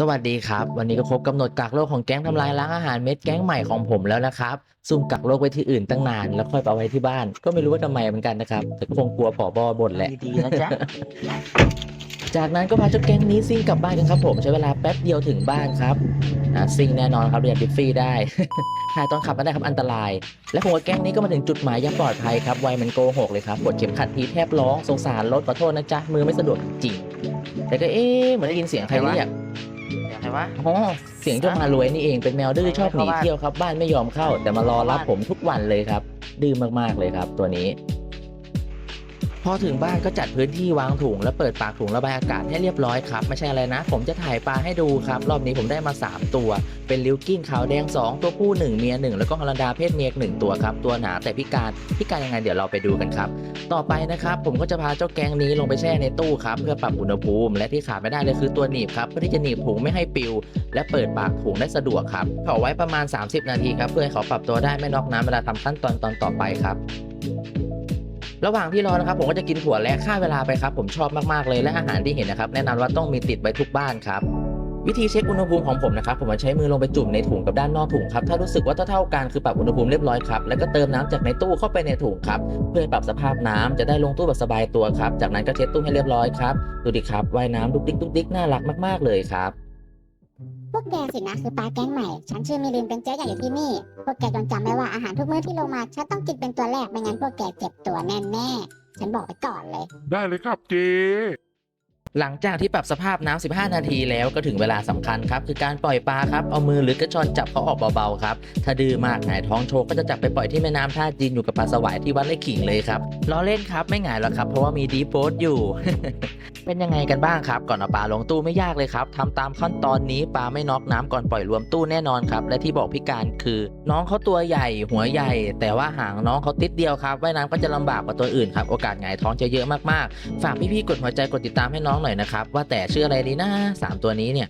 สวัสดีครับ วันนี้ก็ครบกำหนดกักโรคของแก๊งทำลายล้างอาหารเม็ดแก๊งใหม่ของผมแล้วนะครับซุ่มกักโรคไว้ที่อื่นตั้งนาน แล้วค่อยไปเอาไว้ที่บ้าน ก็ไม่รู้ว่าทำไมเหมือนกันนะครับ แต่ก็คงกลัวผอบอบ่นแหละ ดีๆนะจ๊ะ จากนั้นก็พาเจ้าแก๊งนี้ซิ่งกลับบ้านกันครับผมใช้เวลาแป๊บเดียวถึงบ้านครับอ่าซิ่งแน่นอนครับเรียนดิฟฟี่ได้ ถ่ายตอนขับไม่ได้ครับอันตราย และผมกับแก๊งนี้ก็มาถึงจุดหมายอยังปลอดภัยครับไวมันโกหกเลยครับกดเข็มขัดทีแทบร้องสงสารรถขอโทษนะจ๊ะมือไม่สะดวกจริงแต่ก็เอ๊ะเหมือนได้ยินเสียงใครเรียก เดี๋ยวใครวะ อ๋อเสียงเจ้ามารวยนี่เองเป็นแมวดื้อชอบหนีเที่ยวครับ บ้านไม่ยอมเข้า แต่มารอรับผมทุกวันเลยครับ ดื้อมากๆเลยครับ ตัวนี้ พอถึงบ้านก็จัดพื้นที่วางถุงแล้วเปิดปากถุงระบายอากาศให้เรียบร้อยครับ ไม่ใช่อะไรนะ ผมจะถ่ายปลาให้ดูครับ รอบนี้ผมได้มา 3 ตัว เป็นลิวกิ้งขาวแดง 2 ตัวผู้ 1 เมีย 1 แล้วก็ฮอลันดาเพศเมียหนึ่งตัวครับ ตัวหนาแต่พิการพิการยังไงเดี๋ยวเราไปดูกันครับ ต่อไปนะครับผมก็จะพาเจ้าแกงนี้ลงไปแช่ในตู้ครับเพื่อปรับอุณหภูมิ และที่ขาดไม่ได้เลยคือตัวหนีบครับเพื่อที่จะหนีบถุงไม่ให้ปิว และเปิดปากถุงได้สะดวกครับเผาไว้ประมาณ 30 นาทีครับเพื่อให้เขาปรับตัวได้ไม่นอกน้ำเวลาทำขั้นตอนตอนต่อไปครับ ระหว่างที่รอนะครับผมก็จะกินถั่วและฆ่าเวลาไปครับผมชอบมากๆเลยและอาหารที่เห็นนะครับแนะนำว่าต้องมีติดไว้ทุกบ้านครับวิธีเช็คอุณหภูมิของผมนะครับผมจะใช้มือลงไปจุ่มในถุงกับด้านนอกถุงครับถ้ารู้สึกว่าเท่าๆกันคือปรับอุณหภูมิเรียบร้อยครับแล้วก็เติมน้ำจากในตู้เข้าไปในถุงครับเพื่อปรับสภาพน้ำจะได้ลงตู้แบบสบายตัวครับจากนั้นก็เช็ดตู้ให้เรียบร้อยครับดูดิครับว่ายน้ำดุกดิ๊กดุกดิ๊กน่ารักมากๆเลยครับ พวกแกสินะคือปลาแก๊งใหม่ ฉันชื่อมิลินเป็นเจ๊ใหญ่อยู่ที่นี่ พวกแกจงจำไว้ว่าอาหารทุกมื้อที่ลงมา ฉันต้องกินเป็นตัวแรก ไม่งั้นพวกแกเจ็บตัวแน่แน่ๆฉันบอกไว้ก่อนเลย ได้เลยครับเจ หลังจากที่ปรับสภาพน้ำ15 นาทีแล้วก็ถึงเวลาสำคัญครับ คือการปล่อยปลาครับ เอามือหรือกระชอนจับเขาออกเบาๆครับ ถ้าดื้อมากหงายท้องโชว์ก็จะจับไปปล่อยที่แม่น้ำท่าจีนอยู่กับปลาสวายที่วัดไร่ขิงเลยครับล้อเล่นครับไม่หงายหรอกครับเพราะว่ามีดีโพสอยู่ เป็นยังไงกันบ้างครับ ก่อนเอาปลาลงตู้ไม่ยากเลยครับทำตามขั้นตอนนี้ปลาไม่น็อกน้ำก่อนปล่อยรวมตู้แน่นอนครับ และที่บอกพิการคือ น้องเขาตัวใหญ่ หัวใหญ่ แต่ว่าหางน้องเขาติดเดียวครับว่ายน้ำก็จะลำบากกว่าตัวอื่นครับโอกาสหงายท้องจะเยอะมากๆฝากพี่ๆกดหัวใจกดติดตามให้น้องหน่อยนะครับ ว่าแต่ชื่ออะไรดีนะสามตัวนี้เนี่ย